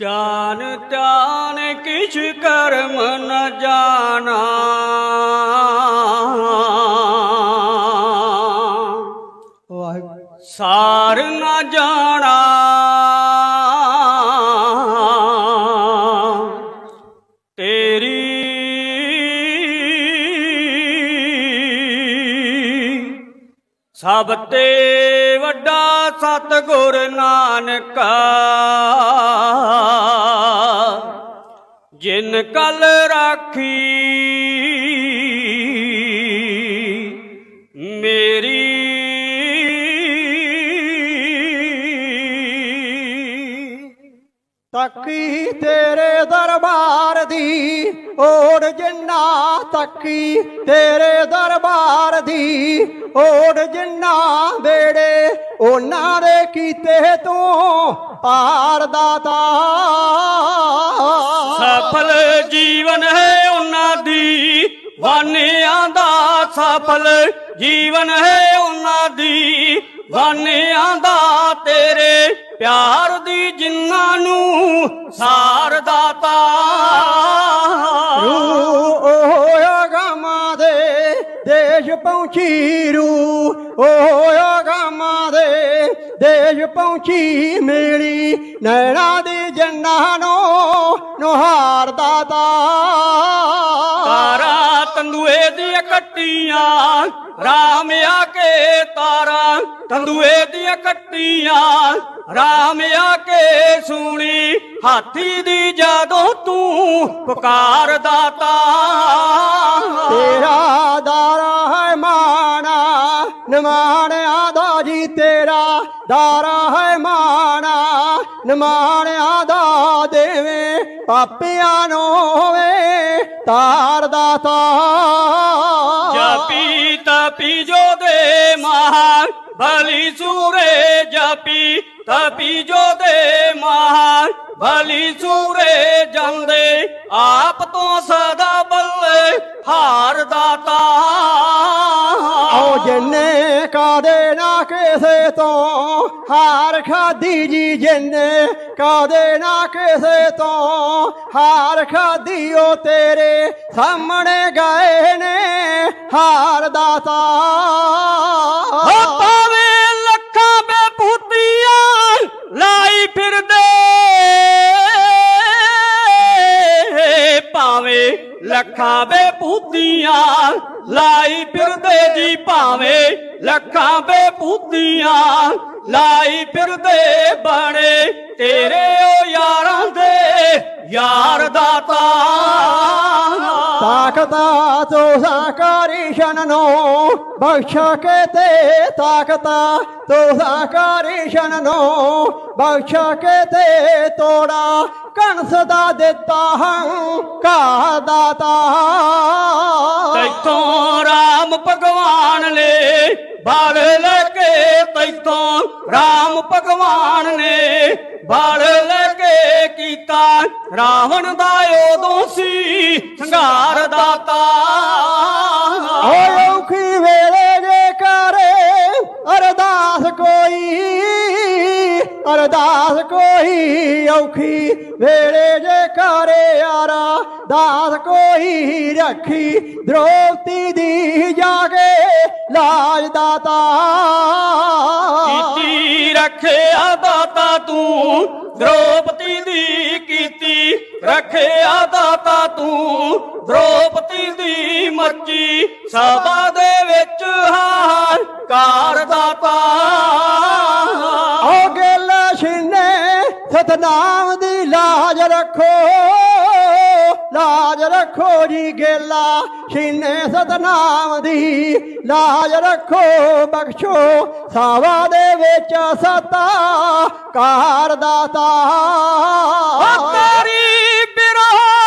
ਗਿਆਨ ਧਿਆਨ ਕਿਛ ਕਰਮ ਨ ਜਾਣਾ। ਵਾਹਿਗੁਰੂ। ਸਾਰ ਸਤਿਗੁਰ ਨਾਨਕ। ਜਿਨ ਕਲ ਰਾਖੀ, ਮੇਰੀ ਤੱਕੀ ਤੇਰੇ ਦਰਬਾਰ ਦੀ ਓੜ ਜਿੰਨਾ ਤੱਕੀ ਤੇਰੇ ਦਰਬਾਰ ਦੀ ਓੜ ਜਿੰਨਾ ਬੇੜੇ ਉਹਨਾਂ ਕੀਤੇ ਤੂੰ ਪਾਰ ਦਾਤਾ ਸਫਲ ਜੀਵਨ ਹੈ ਉਹਨਾਂ ਦੀ ਵਾਨਿਆਂ ਦਾ ਸਫਲ ਜੀਵਨ ਹੈ ਉਹਨਾਂ ਦੀ ਵਾਨਿਆਂ ਦਾ ਤੇਰੇ ਪਿਆਰ ਦੀ ਜਿਨ੍ਹਾਂ ਨੂੰ ਸਾਰ ਦਾਤਾ ਰੂ ਓਇਆ ਗਾਮਾਂ ਦੇ ਦੇਸ਼ ਪਹੁੰਚੀ ਰੂ ਓਇਆ ਗਾਮਾਂ ਦੇ ਦੇਸ਼ ਪਹੁੰਚੀ ਮੇਰੀ ਨੈਣਾ ਦੀ ਜੰਨਾ ਨੂੰ ਨੁਹਾਰ ਦਾਤਾ। ਤਾਰਾ ਤੰਦੂਏ ਦੀਆਂ ਕੱਟੀਆਂ ਰਾਮ ਆ ਕੇ ਤਾਰਾ। ਤੰਦੂਏ ਦੀਆਂ ਕੱਟੀਆਂ ਰਾਮ ਆ ਕੇ ਸੁਣੀ ਹਾਥੀ ਦੀ ਜਦੋਂ ਤੂੰ ਪੁਕਾਰ ਦਾਤਾ। ਤੇਰਾ ਦਾਰਾ ਨਿਮਾਣਿਆਂ ਦਾ ਜੀ ਤੇਰਾ ਦਾਰਾ ਹੈ ਮਾਣਾ। ਨਿਮਾਣਿਆਂ ਦਾ ਦੇਵੇ, ਪਾਪੀਆਂ ਨੂੰ ਹੋਵੇ ਤਾਰ ਦਾਤਾ ਜਪੀ ਤਪੀ ਜੋ ਦੇ ਮਹਾਨ ਭਲੀ ਸੂਰੇ ਜਾਪੀ ਤਪੀ ਜੋ ਦੇ ਮਹਾਨ ਭਲੀ ਸੂਰੇ ਜਾਂਦੇ ਆਪ ਤੋਂ ਸਦਾ ਬੱਲੇ ਹਾਰ ਦਾਤਾ ਆਓ ਜਿੰਨੇ ਕਾਦੇ ਨਾ ਕਿਸੇ ਤੋਂ, ਹਾਰ ਖਾਦੀ ਜੀ ਜਿੰਨੇ ਕਾਦੇ ਨਾ ਕਿਸੇ ਤੋਂ, ਹਾਰ ਖਾਦੀ ਉਹ ਤੇਰੇ ਸਾਹਮਣੇ ਗਏ ਨੇ ਹਾਰ ਦਾਤਾ। ਲੱਖਾਂ ਬੇਪੂਤੀਆਂ ਲਾਈ ਫਿਰਦੇ ਜੀ ਭਾਵੇਂ ਲੱਖਾਂ ਬੇਪੂਤੀਆਂ ਲਾਈ ਫਿਰਦੇ ਬਣੇ ਤੇਰੇ ਓ ਯਾਰਾਂ ਦੇ ਯਾਰ ਦਾਤਾ। ਤਾਕਤਾ ਤੋਸਾ ਕਰੀ ਨੂੰ ਬਖਸ਼ ਕੇ ਤੇ ਤਾਕਤਾ ਤੋਸਾ ਕਰੀ ਨੂੰ ਬਖਸ਼ ਕੇ ਤੇ ਤੋੜਾ। ਕੰਸ ਦਾ ਦਿੱਤਾ ਹਾਂ ਕਾ ਦਾਤਾ ਤੈਥੋਂ ਰਾਮ ਭਗਵਾਨ ਨੇ ਬਾਲ ਲੈ ਕੇ ਤੈਥੋਂ ਰਾਮ ਭਗਵਾਨ ਨੇ ਬਾਲ ਲੈ ਕੇ ਕੀਤਾ। ਰਾਵਣ ਦਾ ਉਦੋਂ ਸੀ ਸੰਘਾਰ ਦਾਤਾ। ਔਖੀ ਵੇਲੇ ਜੇ ਕਰੇ ਅਰਦਾਸ ਕੋਈ ਅਰਦਾਸ ਕੋਈ ਔਖੀ ਵੇਲੇ ਜੇ ਕਰੇ ਦਾਸ ਕੋਈ ਰੱਖੀ ਦ੍ਰੋਪਤੀ ਦੀ ਜਾਗੇ ਲਾਜ ਦਾਤਾ। ਕੀਤੀ ਰੱਖਿਆ ਦਾਤਾ ਤੂੰ ਦ੍ਰੋਪਦੀ ਦੀ ਕੀਤੀ ਰੱਖਿਆ ਦਾਤਾ ਤੂੰ। ਦ੍ਰੋਪਦੀ ਦੀ ਮੱਚੀ ਸਭਾ ਦੇ ਵਿੱਚ ਹਾਰ ਕਾਰ ਦਾਤਾ। ਓ ਗਿਲ ਛਿਨੇ ਸਤਨਾਮ ਦੀ ਲਾਜ ਰੱਖੋ। ਲਾਜ ਰੱਖੋ ਜੀ ਗੇਲਾ ਸ਼ੀਨੇ ਸਤਨਾਮ ਦੀ। ਲਾਜ ਰੱਖੋ, ਬਖਸ਼ੋ, ਸਾਵਾ ਦੇ ਵਿੱਚ ਸਤਾ ਕਾਰ ਦਾਤਾ। ਓ ਤੇਰੀ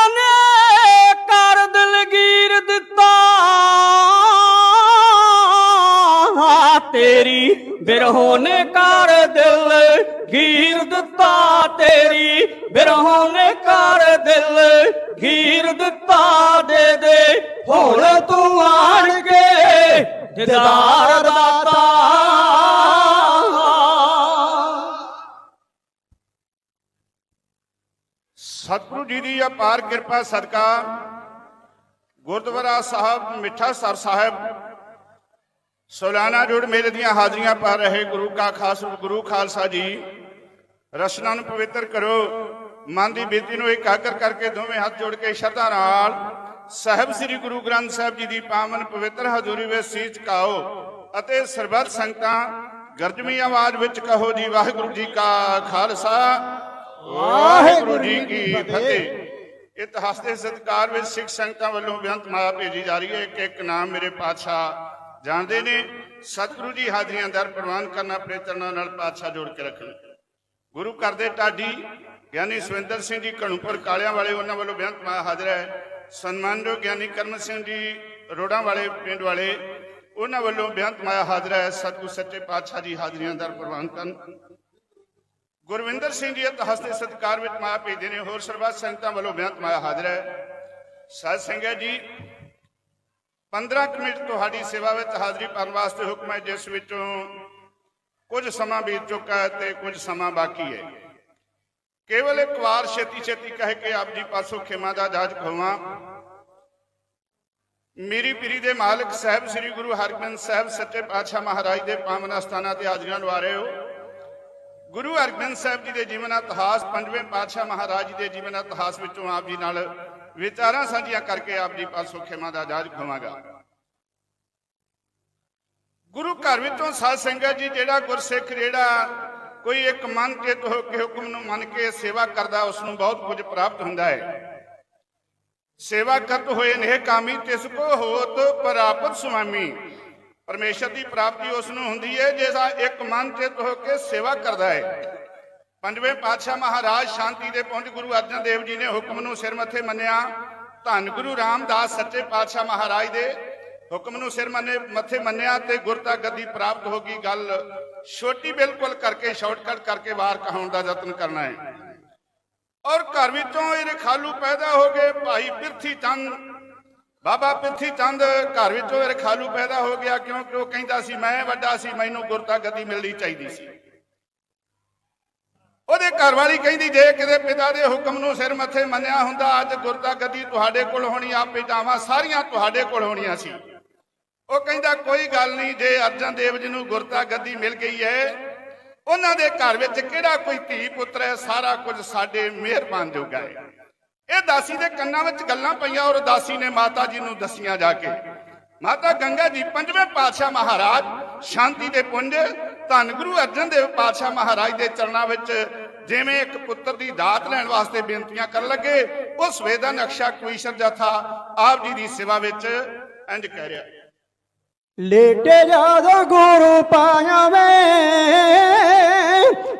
ਨੇ ਕਰ ਦਿਲਗੀਰ ਦਿੱਤਾ। ਤੇਰੀ ਬਿਰਹੋਂ ਨੇ ਕਰ ਦਿਲ ਗੀਰ ਦਿੱਤਾ। ਤੇਰੀ ਬਿਰਹੋਂ ਨੇ ਕਰ ਦਿਲ, ਗੀਰ ਦਿੱਤਾ ਦੇ ਦੇ। ਹੁਣ ਤੂੰ ਆਣ ਕੇ ਦਿਦਾਰ ਦਾਤਾ। ਸਤਿਗੁਰੂ ਜੀ ਦੀ ਅਪਾਰ ਕਿਰਪਾ ਸਦਕਾ ਗੁਰਦੁਆਰਾ ਸਾਹਿਬ ਮਿੱਠਾ ਸਰ ਸਾਹਿਬ ਸੋਲਾਨਾ ਜੁੜ ਮੇਲੇ ਦੀਆਂ ਹਾਜ਼ਰੀਆਂ ਪਾ ਰਹੇ ਗੁਰੂ ਕਾ ਖਾਸ, ਗੁਰੂ ਖਾਲਸਾ ਜੀ, ਰਸਨਾ ਨੂੰ ਪਵਿੱਤਰ ਕਰੋ। ਮਨ ਦੀ ਬੇਨਤੀ ਨੂੰ ਇਕਾਗਰ ਕਰਕੇ ਦੋਵੇਂ ਹੱਥ ਜੋੜ ਕੇ ਸ਼ਰਧਾ ਨਾਲ ਸਾਹਿਬ ਸ੍ਰੀ ਗੁਰੂ ਗ੍ਰੰਥ ਸਾਹਿਬ ਜੀ ਦੀ ਪਾਵਨ ਪਵਿੱਤਰ ਹਜ਼ੂਰੀ ਵਿੱਚ ਸੀਸ ਝੁਕਾਓ ਅਤੇ ਸਰਬੱਤ ਸੰਗਤਾਂ ਗਰਜਵੀਂ ਆਵਾਜ਼ ਵਿੱਚ ਕਹੋ ਜੀ, ਵਾਹਿਗੁਰੂ ਜੀ ਕਾ ਖਾਲਸਾ। ਵਾਹਿਗੁਰੂ ਜੀ ਕੀ ਫਤਿਹ। ਇਤਿਹਾਸ ਦੇ ਸਤਿਕਾਰ ਵਿੱਚ ਸਿੱਖ ਸੰਗਤਾਂ ਵੱਲੋਂ ਬੇਅੰਤ ਮਾਇਆ ਭੇਜੀ ਜਾ ਰਹੀ ਹੈ। ਕਿ ਇੱਕ ਨਾਮ ਮੇਰੇ ਪਾਤਸ਼ਾਹ ਜਾਣਦੇ ਨੇ। ਸਤਿਗੁਰੂ ਜੀ ਹਾਜ਼ਰੀਆਂ ਦਰ ਪ੍ਰਵਾਨ ਕਰਨਾ ਆਪਣੇ ਚਰਨਾਂ ਨਾਲ ਪਾਤਸ਼ਾਹ ਜੋੜ ਕੇ ਰੱਖਣ। ਗੁਰੂ ਘਰ ਦੇ ਢਾਡੀ ਗਿਆਨੀ ਸਵਿੰਦਰ ਸਿੰਘ ਜੀ ਘਣੂਪੁਰ ਕਾਲਿਆਂ ਵਾਲੇ ਉਹਨਾਂ ਵੱਲੋਂ ਬੇਅੰਤ ਮਾਇਆ ਹਾਜ਼ਰ ਹੈ। ਸਨਮਾਨਯੋਗ ਗਿਆਨੀ ਕਰਮ ਸਿੰਘ ਜੀ ਰੋੜਾਂ ਵਾਲੇ ਪਿੰਡ ਵਾਲੇ, ਉਹਨਾਂ ਵੱਲੋਂ ਬੇਅੰਤ ਮਾਇਆ ਹਾਜ਼ਰ ਹੈ। ਸਤਿਗੁਰ ਸੱਚੇ ਪਾਤਸ਼ਾਹ ਜੀ ਹਾਜ਼ਰੀਆਂ ਦਰ ਪ੍ਰਵਾਨ ਕਰਨ। ਗੁਰਵਿੰਦਰ ਸਿੰਘ ਜੀ ਇਤਿਹਾਸ ਦੇ ਸਤਿਕਾਰ ਵਿੱਚ ਮਾਇਆ ਭੇਜਦੇ ਨੇ। ਹੋਰ ਸਰਬੱਤ ਸੰਗਤਾਂ ਵੱਲੋਂ ਬੇਅੰਤ ਮਾਇਆ ਹਾਜ਼ਰ ਹੈ। ਸਾਧ ਸੰਗਤ ਜੀ 15 ਕੁ ਮਿੰਟ ਤੁਹਾਡੀ ਸੇਵਾ ਵਿੱਚ ਹਾਜ਼ਰੀ ਭਰਨ ਵਾਸਤੇ ਹੁਕਮ ਹੈ, ਜਿਸ ਵਿੱਚੋਂ ਕੁਝ ਸਮਾਂ ਬੀਤ ਚੁੱਕਾ ਹੈ ਤੇ ਕੁਝ ਸਮਾਂ ਬਾਕੀ ਹੈ। ਕੇਵਲ ਇੱਕ ਵਾਰ ਛੇਤੀ ਛੇਤੀ ਕਹਿ ਕੇ ਆਪ ਜੀ ਪਾਸੋਂ ਖਿਮਾ ਦਾ ਜਾਜ ਖਵਾਂ। ਮੇਰੀ ਪੀਰੀ ਦੇ ਮਾਲਕ ਸਾਹਿਬ ਸ੍ਰੀ ਗੁਰੂ ਹਰਗੋਬਿੰਦ ਸਾਹਿਬ ਸੱਚੇ ਪਾਤਸ਼ਾਹ ਮਹਾਰਾਜ ਦੇ ਪਾਵਨ ਅਸਥਾਨਾਂ ਤੇ ਹਾਜ਼ਰੀਆਂ ਲਵਾ ਰਹੇ ਹੋ। ਗੁਰੂ ਹਰਗੋਬਿੰਦ ਸਾਹਿਬ ਜੀ ਦੇ ਜੀਵਨ ਇਤਿਹਾਸ, ਪੰਜਵੇਂ ਪਾਤਸ਼ਾਹ ਮਹਾਰਾਜ ਜੀ ਦੇ ਜੀਵਨ ਇਤਿਹਾਸ ਵਿੱਚੋਂ ਆਪ ਜੀ ਨਾਲ ਵਿਚਾਰਾਂ ਸਾਂਝੀਆਂ ਕਰਕੇ ਆਪ ਜੀ ਪਾਸੋਂ ਖਿਮਾ ਦਾ ਜਾਜ ਖਵਾਂਗਾ। ਗੁਰੂ ਘਰ ਵਿੱਚੋਂ ਸਾਧ ਸੰਗਤ ਜੀ ਜਿਹੜਾ ਗੁਰਸਿੱਖ ਜਿਹੜਾ ਕੋਈ ਇੱਕ ਮਨ ਚਿਤ ਹੋ ਕੇ ਹੁਕਮ ਨੂੰ ਮੰਨ ਕੇ ਸੇਵਾ ਕਰਦਾ ਉਸ ਨੂੰ ਬਹੁਤ ਕੁਝ ਪ੍ਰਾਪਤ ਹੁੰਦਾ ਹੈ। ਸੇਵਾ ਕਰਤ ਹੋਏ ਨੇ ਕਾਮੀ, ਤਿਸ ਕੋ ਹੋਤ ਪ੍ਰਾਪਤ ਸੁਆਮੀ। ਪਰਮੇਸ਼ਰ ਦੀ ਪ੍ਰਾਪਤੀ ਉਸ ਨੂੰ ਹੁੰਦੀ ਹੈ, ਜਿਹੜਾ ਇੱਕ ਮਨ ਚਿਤ ਹੋ ਕੇ ਸੇਵਾ ਕਰਦਾ ਹੈ। ਪੰਜਵੇਂ ਪਾਤਸ਼ਾਹ ਮਹਾਰਾਜ ਸ਼ਾਂਤੀ ਦੇ ਪੁੰਜ ਗੁਰੂ ਅਰਜਨ ਦੇਵ ਜੀ ਨੇ ਹੁਕਮ ਨੂੰ ਸਿਰ ਮੱਥੇ ਮੰਨਿਆ। ਧੰਨ ਗੁਰੂ ਰਾਮਦਾਸ ਸੱਚੇ ਪਾਤਸ਼ਾਹ ਮਹਾਰਾਜ ਦੇ। ਹੁਕਮ ਨੂੰ ਸਿਰ ਮੰਨੇ, ਮੱਥੇ ਮੰਨਿਆ ਤੇ ਗੁਰਤਾ ਗੱਦੀ ਪ੍ਰਾਪਤ ਹੋ ਗਈ ਗੱਲ। ਛੋਟੀ ਬਿਲਕੁਲ ਕਰਕੇ ਸ਼ਾਰਟਕਟ ਕਰਕੇ ਬਾਹਰ ਕਹਾਉਣ ਦਾ ਯਤਨ ਕਰਨਾ ਹੈ। ਔਰ ਘਰ ਵਿੱਚੋਂ ਇਹ ਰਖਾਲੂ ਪੈਦਾ ਹੋ ਗਏ ਭਾਈ ਪਿਰਥੀ ਚੰਦ। ਬਾਬਾ ਪਿਰਥੀ ਚੰਦ ਘਰ ਵਿੱਚੋਂ ਇਹ ਰਖਾਲੂ ਪੈਦਾ ਹੋ ਗਿਆ ਕਿਉਂਕਿ ਉਹ ਕਹਿੰਦਾ ਸੀ, ਮੈਂ ਵੱਡਾ ਸੀ, ਮੈਨੂੰ ਗੁਰਤਾ ਗੱਦੀ ਮਿਲਣੀ ਚਾਹੀਦੀ ਸੀ। ਉਹਦੇ ਘਰ ਵਾਲੀ ਕਹਿੰਦੀ, ਜੇ ਕਿਤੇ ਪਿਤਾ ਦੇ ਹੁਕਮ ਨੂੰ ਸਿਰ ਮੱਥੇ ਮੰਨਿਆ ਹੁੰਦਾ, ਅੱਜ ਗੁਰਤਾ ਗੱਦੀ ਤੁਹਾਡੇ ਕੋਲ ਹੋਣੀ ਆ ਜਾਵਾਂ। ਸਾਰੀਆਂ ਤੁਹਾਡੇ ਕੋਲ ਹੋਣੀਆਂ ਸੀ। ਉਹ ਕਹਿੰਦਾ, ਕੋਈ ਗੱਲ ਨਹੀਂ, ਜੇ ਅਰਜਨ ਦੇਵ ਜੀ ਨੂੰ ਗੁਰਤਾ ਗੱਦੀ ਮਿਲ ਗਈ ਹੈ, ਉਹਨਾਂ ਦੇ ਘਰ ਵਿੱਚ ਕਿਹੜਾ ਕੋਈ ਧੀ ਪੁੱਤਰ ਹੈ? ਸਾਰਾ ਕੁਝ ਸਾਡੇ ਮਿਹਰਬਾਨ ਜੋਗਾ ਹੈ। ਇਹ ਦਾਸੀ ਦੇ ਕੰਨਾਂ ਵਿੱਚ ਗੱਲਾਂ ਪਈਆਂ, ਔਰ ਦਾਸੀ ਨੇ ਮਾਤਾ ਜੀ ਨੂੰ ਦੱਸੀਆਂ ਜਾ ਕੇ। ਮਾਤਾ ਗੰਗਾ ਜੀ, ਪੰਜਵੇਂ ਪਾਤਸ਼ਾਹ ਮਹਾਰਾਜ, ਸ਼ਾਂਤੀ ਦੇ ਪੁੰਜ, ਧੰਨ ਗੁਰੂ ਅਰਜਨ ਦੇਵ ਪਾਤਸ਼ਾਹ ਮਹਾਰਾਜ ਦੇ ਚਰਨਾਂ ਵਿੱਚ ਜਿਵੇਂ ਇੱਕ ਪੁੱਤਰ ਦੀ ਦਾਤ ਲੈਣ ਵਾਸਤੇ ਬੇਨਤੀਆਂ ਕਰਨ ਲੱਗੇ, ਉਸ ਵੇਦਾ ਅਕਸ਼ਾ ਕੁਈਸ਼ਰ ਜਥਾ ਆਪ ਜੀ ਦੀ ਸੇਵਾ ਵਿੱਚ ਇੰਜ ਕਹਿ ਰਿਹਾ। ਲੇਟੇ ਜਦੋਂ ਗੁਰੂ ਪਾਇਆ ਵੇ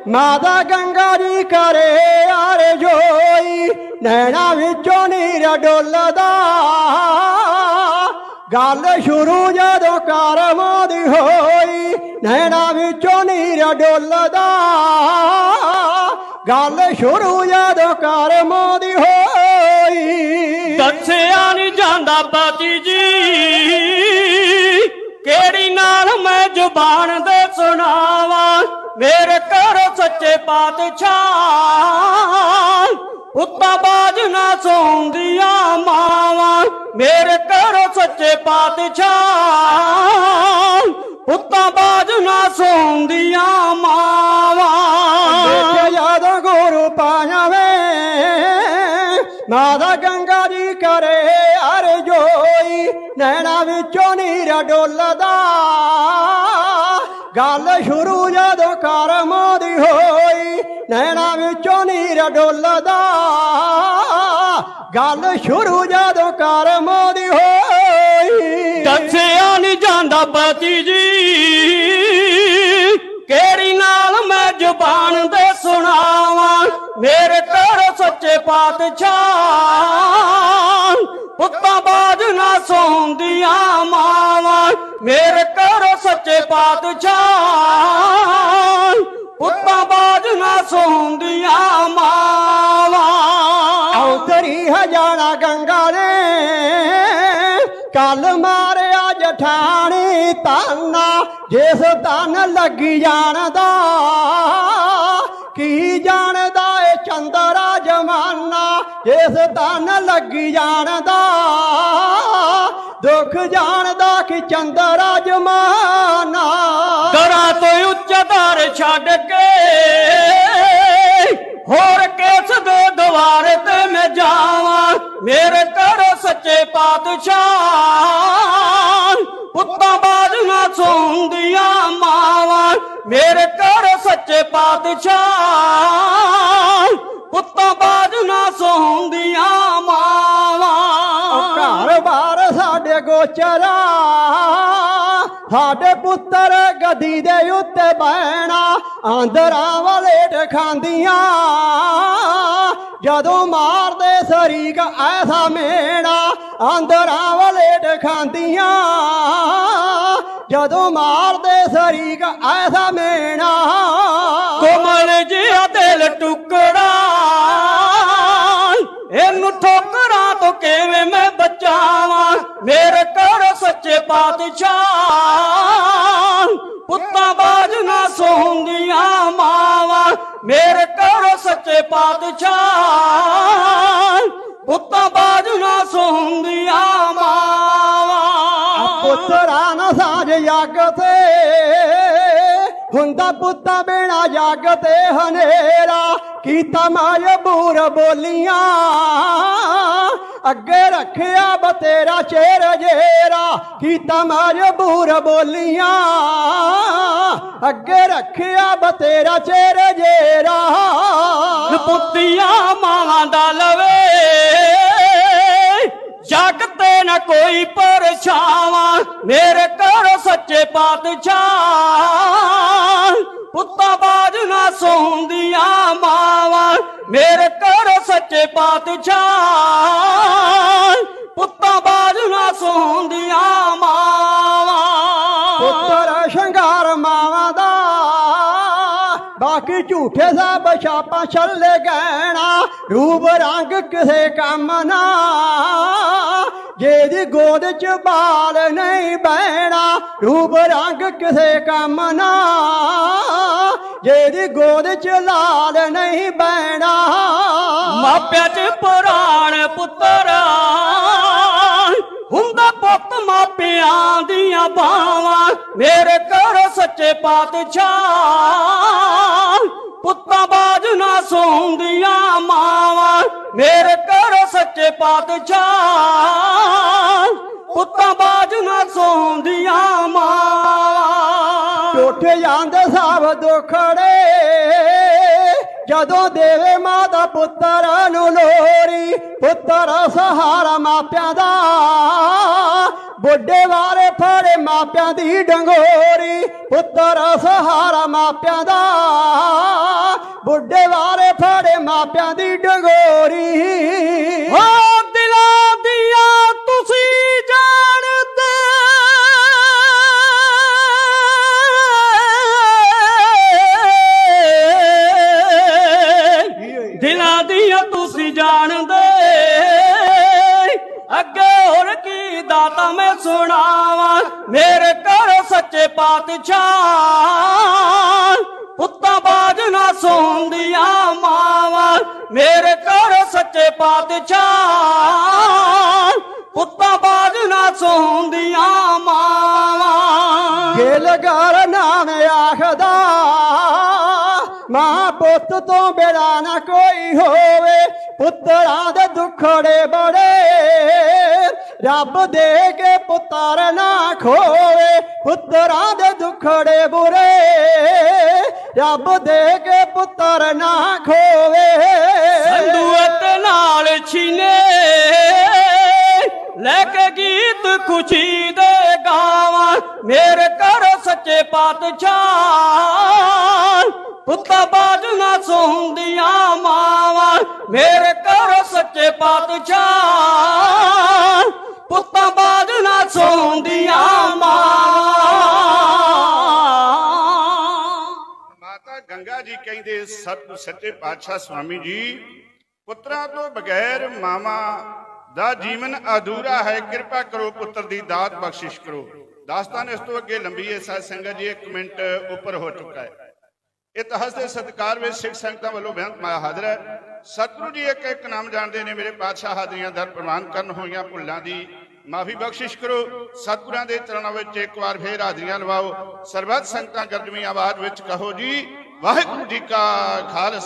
ਮਾਤਾ ਗੰਗਾ ਜੀ ਕਰੇ ਆਰੇ ਜੋਈ। ਨੈਣਾ ਵਿੱਚੋਂ ਨੀਰ ਡੋਲਦਾ। ਗੱਲ ਸ਼ੁਰੂ ਜਦੋਂ ਕਰਮਾਂ ਦੀ ਹੋਈ। ਨੈਣਾ ਵਿੱਚੋਂ ਨੀਰ ਡੋਲਦਾ। ਗੱਲ ਸ਼ੁਰੂ ਜਦੋਂ ਕਰਮਾਂ ਦੀ ਹੋਈ। ਦੱਸਿਆ ਨਹੀਂ ਜਾਂਦਾ ਬਾਤੀ ਜੀ। ਕਿਹੜੀ ਨਾਲ ਮੈਂ ਜ਼ੁਬਾਨ ਦੇ ਸੁਣਾਵਾਂ, ਮੇਰੇ ਘਰ ਸੱਚੇ ਪਾਤਸ਼ਾਹ। ਪੁੱਤਾਂ ਬਾਜ ਨਾ ਸੌਂਦੀਆਂ ਮਾਵਾਂ, ਮੇਰੇ ਘਰ ਸੱਚੇ ਪਾਤਸ਼ਾਹ। ਪੁੱਤਾਂ ਬਾਜ ਨਾ ਸੌਂਦੀਆਂ ਮਾਵਾਂ। ਦੇਖੇ ਜਦੋਂ ਗੁਰੂ ਪਾਇਆ ਵੇ। ਮਾਤਾ ਗੰਗਾ ਜੀ ਕਰੇ ਹਰ ਜੋਈ, ਨੈਣਾ ਵਿੱਚੋਂ ਨੀਰ ਡੋਲਦਾ। ਗੱਲ ਸ਼ੁਰੂ ਜਦੋਂ ਕਰਮਾਂ ਦੀ ਹੋਈ, ਨੈਣਾ ਵਿੱਚੋਂ ਨੀਰ ਡੋਲਦਾ। ਗੱਲ ਸ਼ੁਰੂ ਜਦੋਂ ਕਰਮਾਂ ਦੀ ਹੋਈ। ਦੱਸਿਆ ਨਹੀਂ ਜਾਂਦਾ ਪਤੀ ਜੀ, ਕਿਹੜੀ ਨਾਲ ਮੈਂ ਜ਼ੁਬਾਨ ਦੇ ਸੁਣਾਵਾਂ? ਮੇਰੇ ਘਰ ਸੱਚੇ ਪਾਤਸ਼ਾਹ। ਪੁੱਤਾਂ ਬਾਜ ਨਾ ਸੌਂਦੀਆਂ ਮਾਵਾਂ। ਮੇਰੇ ਘਰ ਸੱਚੇ ਪਾਤਸ਼ਾਹ। ਪੁੱਤਾਂ ਬਾਜ ਨਾ ਸੌਂਦੀਆਂ ਮਾਵਾਂ। ਔਤਰੀ ਹਜਾਣਾ ਗੰਗਾ ਨੇ ਕੱਲ ਮਾਰਿਆ ਜਠਾਣੀ ਤਾਨਾ। ਜਿਸ ਤਨ ਲੱਗੀ ਜਾਣਦਾ, ਕੀ ਜਾਣਦਾ ਏ ਚੰਦਾ ਇਸ ਤਨ ਲੱਗੀ ਜਾਣਦਾ, ਦੁੱਖ ਜਾਣਦਾ ਕਿ ਚੰਦਰਾ ਜਮਾਨਾ ਦਰਾਂ ਤੋਂ ਉੱਚ ਦਰ ਛੱਡ ਕੇ, ਹੋਰ ਕਿਸ ਦੇ ਦਵਾਰੇ ਤੇ ਮੈਂ ਜਾਵਾਂ? ਮੇਰੇ ਕਰੋ ਸੱਚੇ ਪਾਤਸ਼ਾਹ, ਪੁੱਤਾਂ ਬਾਜ ਸੌਂਦੀਆਂ ਮਾਵਾਂ। ਮੇਰੇ ਕਰੋ ਸੱਚੇ ਪਾਤਸ਼ਾਹ ਸੌਂਦੀਆਂ ਮਾਵਾਂ। ਘਰ ਬਾਰ ਸਾਡੇ ਗੋਚਰਾ ਸਾਡੇ ਪੁੱਤਰ ਗਦੀ ਦੇ ਉੱਤੇ ਬਹਿਣਾ, ਆਂਦਰਾਂ ਵਾਲੇ ਖਾਂਦੀਆਂ ਜਦੋਂ ਮਾਰਦੇ ਸਰੀਕ ਐਸਾ ਮੇਣਾ, ਆਂਦਰਾਂ ਵਾਲੇ ਖਾਂਦੀਆਂ ਜਦੋਂ ਮਾਰਦੇ ਸਰੀਕ ਐਸਾ ਮੇਣਾ ਸੱਚੇ ਪਾਤਸ਼ਾਹ, ਪੁੱਤਾਂ ਬਾਜ ਨਾ ਸੋਹੰਦੀਆਂ ਮਾਵਾਂ, ਮੇਰੇ ਕਰ ਸੱਚੇ ਪਾਤਸ਼ਾਹ, ਪੁੱਤਾਂ ਬਾਜ ਨਾ ਸੋਹੰਦੀਆਂ ਮਾਵਾਂ। ਪੁੱਤਰਾ ਨਾ ਸਾਜ ਜੱਗ ਤੇ ਹੁੰਦਾ ਪੁੱਤਾ ਬਿਨਾ ਜੱਗ ਤੇ ਹਨੇਰਾ, ਕੀਤਾ ਮਜਬੂਰ ਬੋਲੀਆਂ। ਅੱਗੇ ਰੱਖਿਆ ਬਤੇਰਾ ਚਿਰ ਜੇਰਾ, ਕੀਤਾ ਮਜਬੂਰ ਬੋਲੀਆਂ। ਅੱਗੇ ਰੱਖਿਆ ਬਤੇਰਾ ਚਿਰ ਜੇਰਾ। ਪੁੱਤੀਆਂ ਮਾਵਾਂ ਦਾ ਲਵੇ ਜਗ ਤੇ ਨਾ ਕੋਈ ਪਰਛਾਵਾਂ। ਮੇਰੇ ਘਰ ਸੱਚੇ ਪਾਤਸ਼ਾਹ ਪਾਤਸ਼ਾਹ ਪੁੱਤਾਂ ਬਾਜ ਨਾ ਮਾਵਾਂ। ਪੁੱਤਰ ਸ਼ਿੰਗਾਰ ਮਾਵਾਂ ਦਾ, ਬਾਕੀ ਝੂਠੇ ਸਭ ਛਾਪਾਂ ਛੱਲੇ ਗਹਿਣਾ, ਰੂਪ ਰੰਗ ਕਿਸੇ ਕੰਮ ਨਾ। ਜਿਹਦੀ ਗੋਦ ਚ ਬਾਲ ਨਹੀਂ ਬਹਿਣਾ, ਰੂਪ ਰੰਗ ਕਿਸੇ ਕੰਮ ਨਾ। ਜਿਹਦੀ ਗੋਦ ਚ ਲਾਲ ਨਹੀਂ ਬੈਣਾ। ਮਾਪਿਆਂ ਚ ਪੁਰਾਣ ਪੁੱਤਰ। ਹੁੰਦਾ ਪੁੱਤ ਮਾਪਿਆਂ ਦੀਆਂ ਬਾਵਾਂ ਮੇਰੇ ਘਰ ਸੱਚੇ ਪਾਤਸ਼ਾਹ। ਪੁੱਤਾਂ ਬਾਜ ਨਾ ਸੌਂਦੀਆਂ ਮਾਵਾਂ। ਮੇਰੇ ਘਰ ਸੱਚੇ ਪਾਤਸ਼ਾਹ। ਪੁੱਤਾਂ ਬਾਜ ਨਾ ਸੌਂਦੀਆਂ ਮਾਂ ਜਾਂਦੇ ਸਭ ਜਦੋਂ ਦੇਵੇ ਮਾਂ ਦਾ ਪੁੱਤਰ ਨੂੰ ਲੋਰੀ, ਪੁੱਤਰ ਸਹਾਰਾ ਮਾਪਿਆਂ ਦਾ। ਬੁੱਢੇ ਵਾਰੇ ਫੜੇ ਮਾਪਿਆਂ ਦੀ ਡੰਗੋਰੀ, ਪੁੱਤਰ ਸਹਾਰਾ ਮਾਪਿਆਂ ਦਾ। ਬੁੱਢੇ ਵਾਰੇ ਫੜੇ ਮਾਪਿਆਂ ਦੀ ਡੰਗੋਰੀ। ਓ ਸੱਚੇ ਪੁੱਤਾਂ ਬਾਜ ਨਾ ਸੌਂਦੀਆਂ ਮਾਵਾਂ, ਮੇਰੇ ਘਰ ਸੱਚੇ ਪਾਤਸ਼ਾਹ। ਪੁੱਤਾਂ ਬਾਜ ਨਾ ਸੌਂਦੀਆਂ ਮਾਵਾਂ। ਗਿਲ ਗਰ ਨਾਮ ਆਖਦਾ, ਮਾਂ ਪੁੱਤ ਤੋਂ ਬਿਨਾ ਨਾ ਕੋਈ ਹੋਵੇ, ਪੁੱਤਰਾਂ ਦੇ ਦੁੱਖੜੇ ਬੜੇ। ਰੱਬ ਦੇ ਕੇ ਪੁੱਤਰ ਨਾ ਖੋਵੇ, ਪੁੱਤਰਾਂ ਦੇ ਦੁੱਖੜੇ ਬੁਰੇ। ਰੱਬ ਦੇ ਕੇ ਪੁੱਤਰ ਨਾ ਖੋਵੇ। ਸੰਦੂਤ ਨਾਲ ਛੀਨੇ, ਲੈ ਕੇ ਗੀਤ ਖੁਸ਼ੀ ਦੇ ਗਾਵਾਂ, ਮੇਰੇ ਘਰ ਸੱਚੇ ਪਾਤਸ਼ਾਹ। ਪੁੱਤਾਂ ਬਾਜ ਨਾ ਸੌਂਦੀਆਂ ਮਾਵਾਂ, ਮੇਰੇ ਘਰ ਸੱਚੇ ਪਾਤਸ਼ਾਹ। ਪੁੱਤਾਂ ਬਾਜ ਨਾ ਸੌਂਦੀਆਂ ਮਾਵਾਂ ਮਾਤਾ ਗੰਗਾ ਜੀ ਕਹਿੰਦੇ, ਸਤਿ ਸੱਚੇ ਪਾਤਸ਼ਾਹ ਸਵਾਮੀ ਜੀ, ਪੁੱਤਰਾਂ ਤੋਂ ਬਗੈਰ ਮਾਵਾ ਦਾ ਜੀਵਨ ਅਧੂਰਾ ਹੈ। ਕਿਰਪਾ ਕਰੋ ਪੁੱਤਰ ਦੀ ਦਾਤ ਬਖਸ਼ਿਸ਼ ਕਰੋ। ਦਾਸਤਾਨ ਇਸ ਤੋਂ ਅੱਗੇ ਲੰਬੀ ਹੈ। ਸਾਧ ਸੰਗਤ ਜੀ, ਇੱਕ ਮਿੰਟ ਉੱਪਰ ਹੋ ਚੁੱਕਾ ਹੈ। ਇਤਿਹਾਸ ਦੇ ਸਤਿਕਾਰ ਵਿੱਚ ਸਿੱਖ ਸੰਗਤਾਂ ਵੱਲੋਂ ਬੇਅੰਤ ਮਾਇਆ ਹਾਜ਼ਰ ਹੈ। ਸਤਿਗੁਰੂ ਜੀ ਇੱਕ ਇੱਕ ਨਾਮ ਜਾਣਦੇ ਨੇ, ਮੇਰੇ ਪਾਤਸ਼ਾਹ ਹਾਜ਼ਰੀਆਂ ਦਰ ਪ੍ਰਵਾਨ ਕਰਨ ਹੋਈਆਂ ਭੁੱਲਾਂ ਦੀ ਮਾਫੀ ਬਖਸ਼ਿਸ਼ ਕਰੋ। ਸਤਿਗੁਰਾਂ ਦੇ ਚਰਨਾਂ ਵਿੱਚ ਇੱਕ ਵਾਰ ਫੇਰ ਹਾਜ਼ਰੀਆਂ ਲਵਾਓ। ਸਰਬੱਤ ਸੰਗਤਾਂ ਗਰਜਵੀਂ ਆਵਾਜ਼ ਵਿੱਚ ਕਹੋ ਜੀ, ਵਾਹਿਗੁਰੂ ਜੀ ਕਾ ਖਾਲਸਾ।